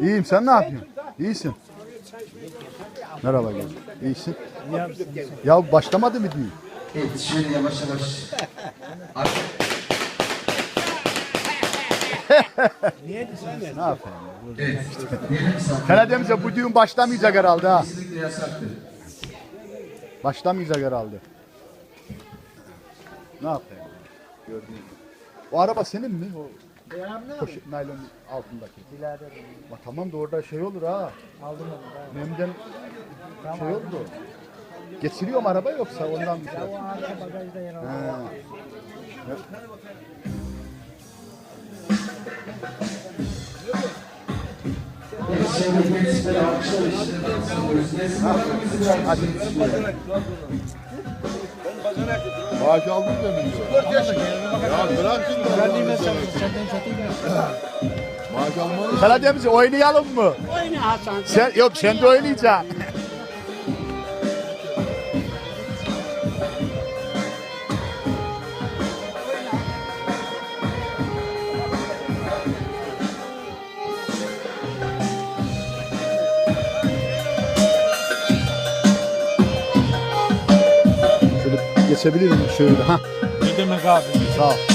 İyiyim sen ne yapıyorsun? İyisin. Merhaba gel. İyisin. Ya başlamadı mı düğün? Evet şöyle yavaş yavaş. Ne yapayım? Evet. Diyelim. Karadeniz'e bu düğün başlamayacak herhalde ha. Kesinlikle yasaktır. Başlamayacak herhalde. Ne yapayım? Gördüğün gibi. O araba senin mi? O poşet naylon altındaki. Birader Bak tamam da orada şey olur ha. aldım onu. da. Nemden şey oldu. Geçiriyor mu araba yoksa ondan bir şey? O arka bagajda yer. Ha. Evet bırakın. Hadi. Bağcı aldın mı Ya bırak şimdi. Senden satayım ya. Bağcı almanı. Karadeniz oynayalım mı? Oyna Hasan. Sen yok sen de oynayacaksın. Geçebilir miyim şöyle ha? Ne demek abi? Sağ ol.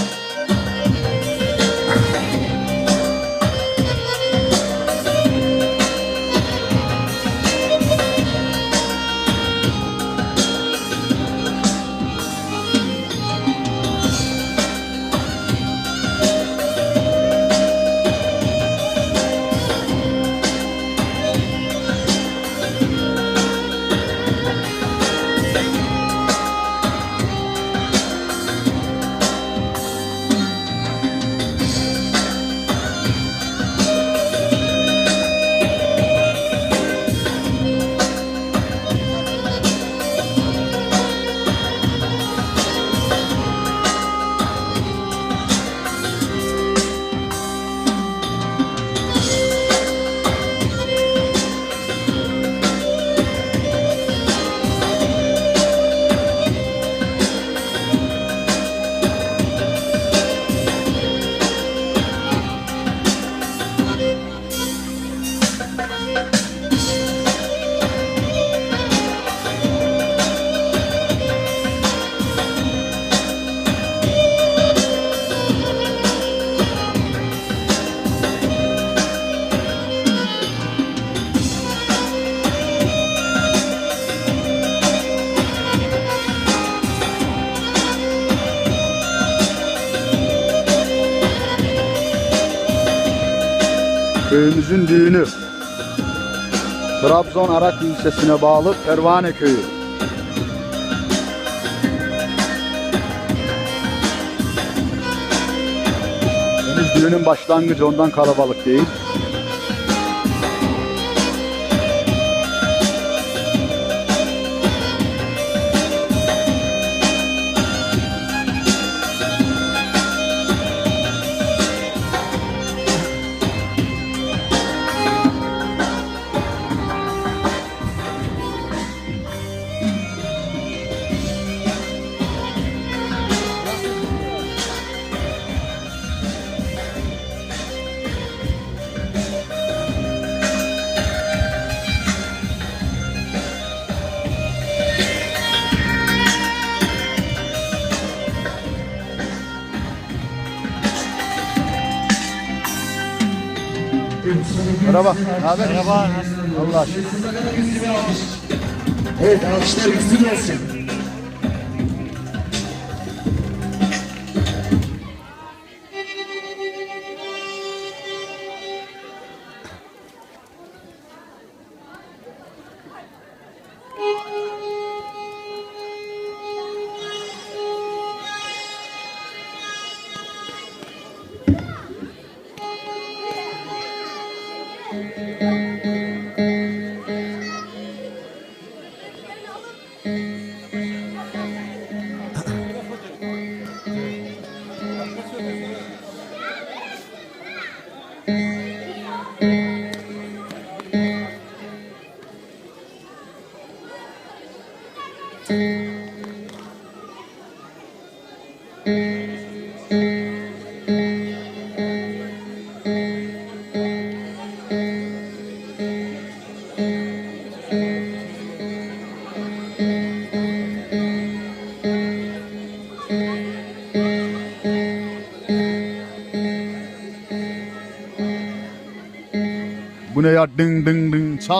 Köyümüzün düğünü. Trabzon Arak ilçesine bağlı Pervane Köyü. Henüz düğünün başlangıcı ondan kalabalık değil. Merhaba. Haber? Merhaba. Allah aşkına. Evet alkışlar güçlü gelsin.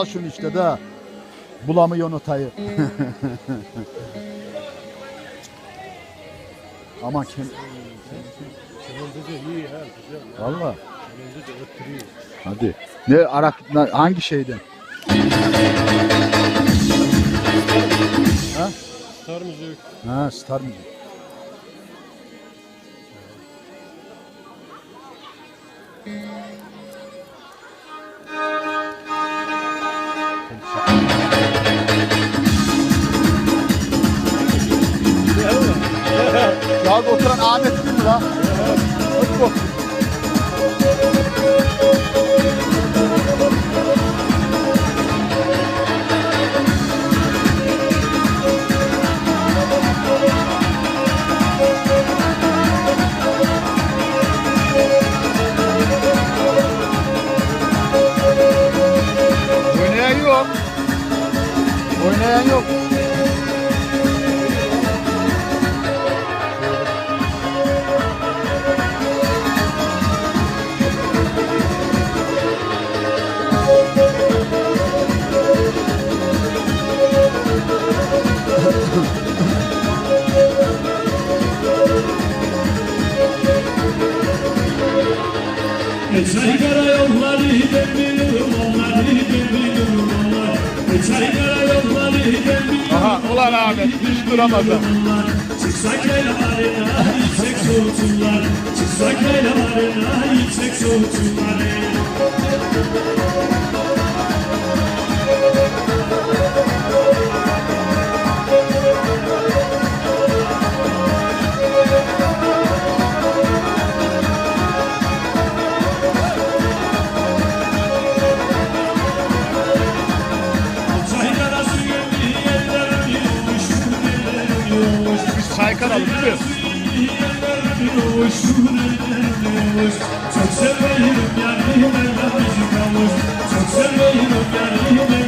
Çal şunu işte de. Bulamıyor notayı. Aman kim? Valla. Hadi. Ne Arak hangi şeyden? Ha? Star müzik. Ha, Star Müzik. Mi lan? Hadi bak. Oynayan yok. Oynayan yok. Aha ulan Ahmet hiç duramadı. onlar Çıksak yaylalarına yüksek soğutunlar Çıksak yaylalarına yüksek soğutunlar yolmuş Biz Çaykara'lı biliyoruz. Çok severim yani Mevlam bizi kavuş Çok severim yani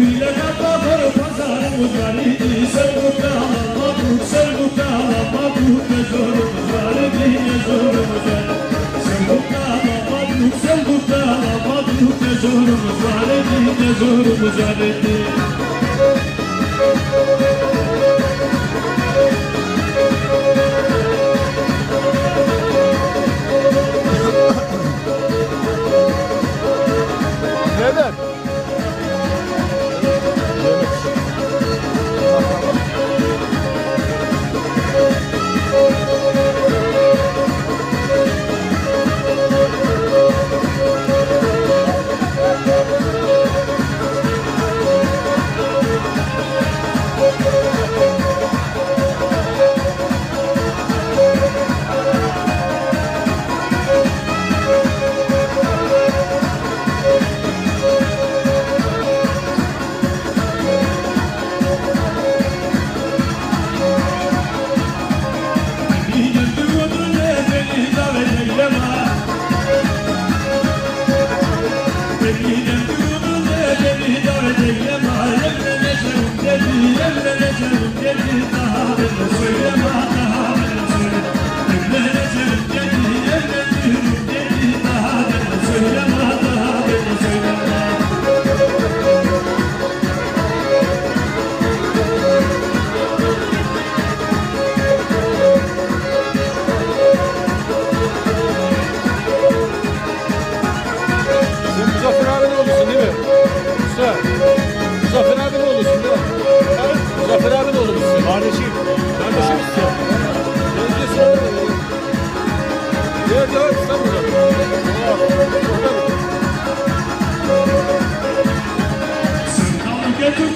ile kapatır pazarımız var idi Sevdukta alamadık, sevdukta alamadık Ne zorumuz var idi, ne zorumuz var? Sevdukta alamadık, sevdukta alamadık Ne zorumuz var idi, ne zorumuz var? idi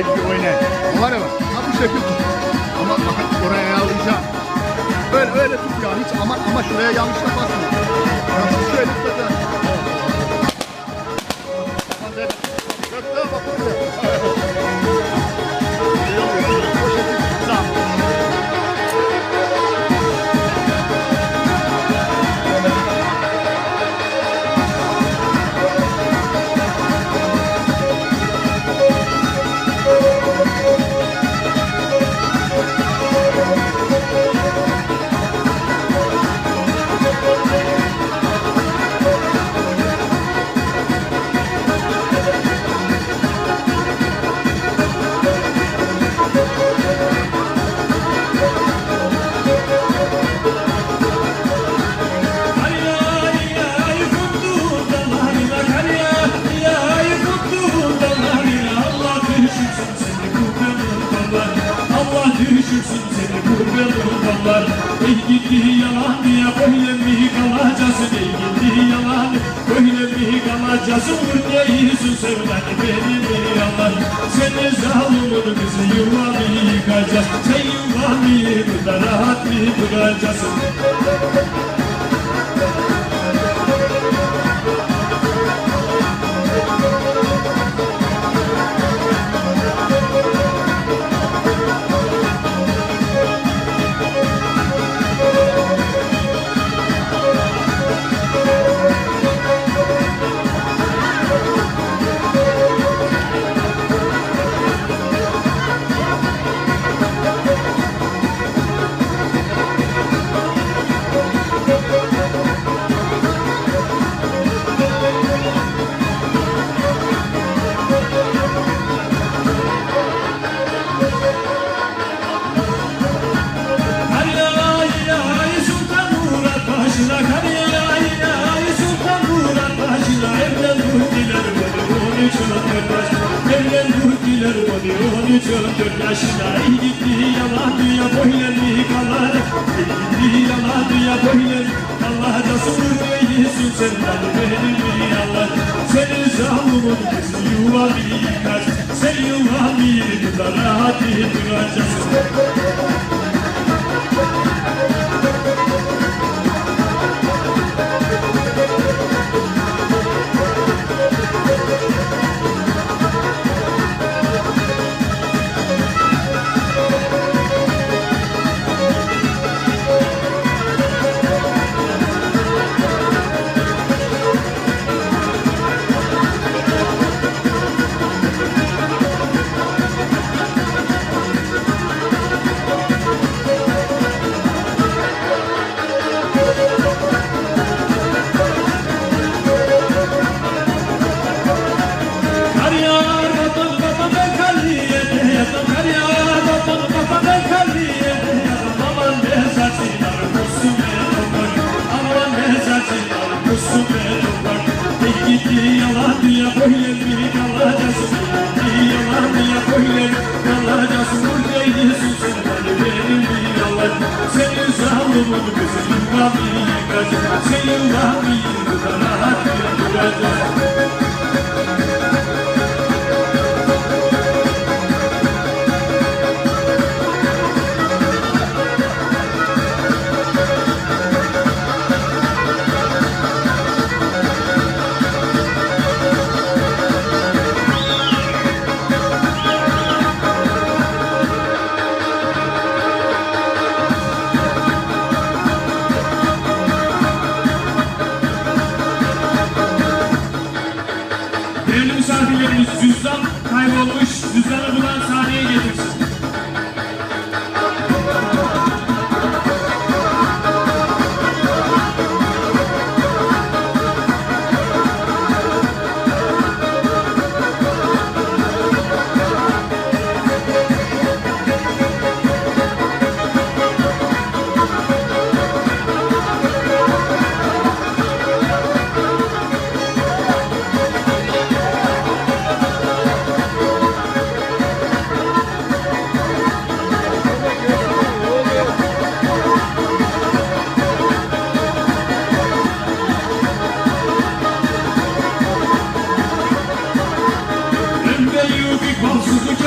şekil oynayın. Var ya bak, bu şekil tut. Ama bakın oraya yağlayacağım. Böyle öyle tut ya, hiç aman ama şuraya yanlışla basma. Ya şöyle tutacaksın. dört yaşına gitti yala dünya böyle mi kalır. Gitti yala dünya böyle Allah da sürmeyilsin sen bana beni mi Allah. Senin zahmumun kızı yuva bir kaç sen yuva bir rahat duracaksın Senin yanına cüzdan kaybolmuş. Cüzdanı bulan sahneye getirsin.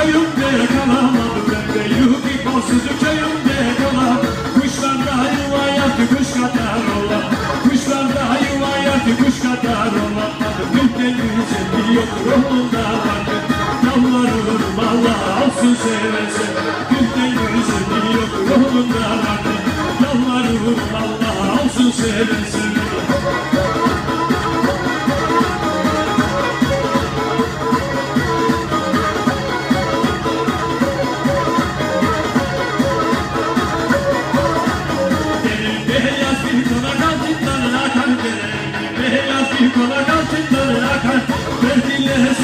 Köyümde kalamadım ben de. Köyümde kalamadım Kuşlar da yuva yaptı kuş kadar olan Kuşlar da yuva yaptı kuş kadar güzelliği yok ruhunda vardı Yalvarırım Allah alsın seversen. Güzelliği yok ruhunda vardı Yalvarırım Allah alsın seversen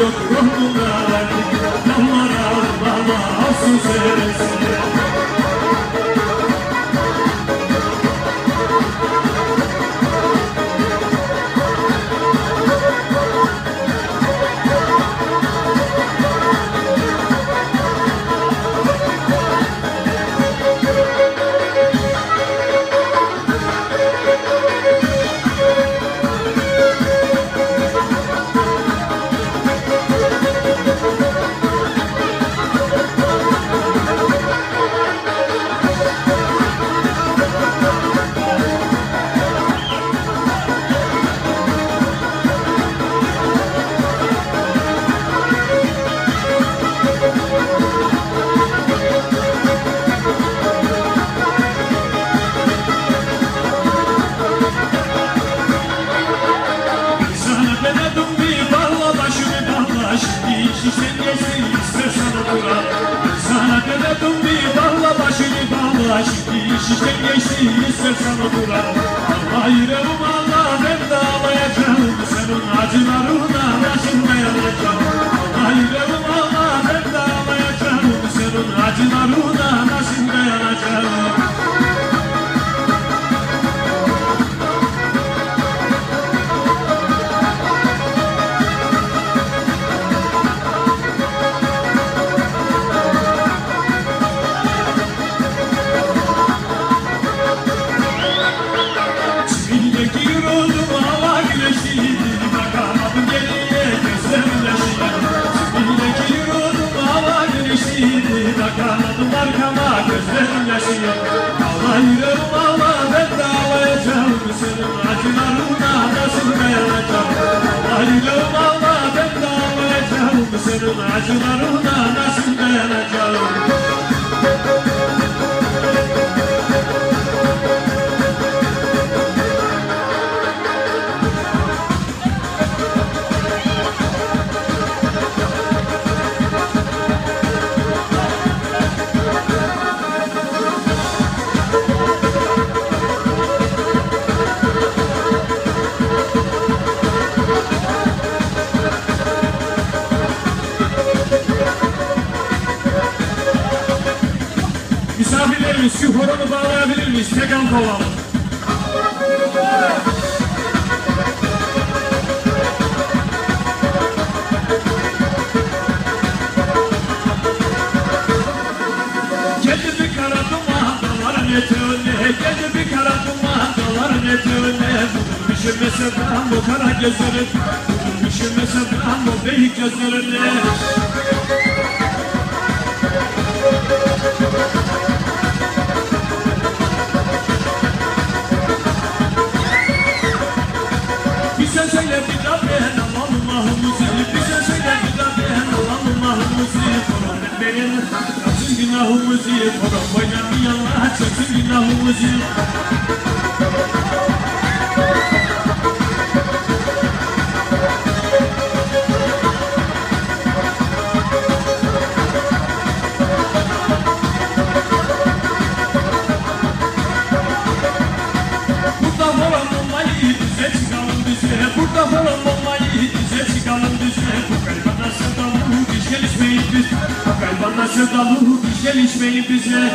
yok ruhunda vardı Yalvar alım Allah bağla Şimdi iş işten geçsin istersen otura Allah yüreğim Allah ben de ağlayacağım Senin acılarına başım dayanacağım Allah yüreğim Allah ben de ağlayacağım Senin acılarına başım arkama gözlerim yaşıydı Allah yüreğim Allah ben de ağlayacağım Senin acılarına nasıl dayanacağım? Allah yüreğim Allah ben de ağlayacağım Senin acılarına nasıl dayanacağım bağlayabilir miyiz? Tek an kovalım. Geldi bir kara duman daların eteğine Geldi bir kara duman daların eteğine Vurulmuşum mesela bu kara gözlerin Vurulmuşum mesela bu beyik gözlerine gel Kaçın günahımızı Koran oynamayallah Çekin günahımızı Burada falan olmayı bize çıkalım bize. Burada falan olmayı bize çıkalım bize biz Bu kalbana sevdalı gelişmeyin bize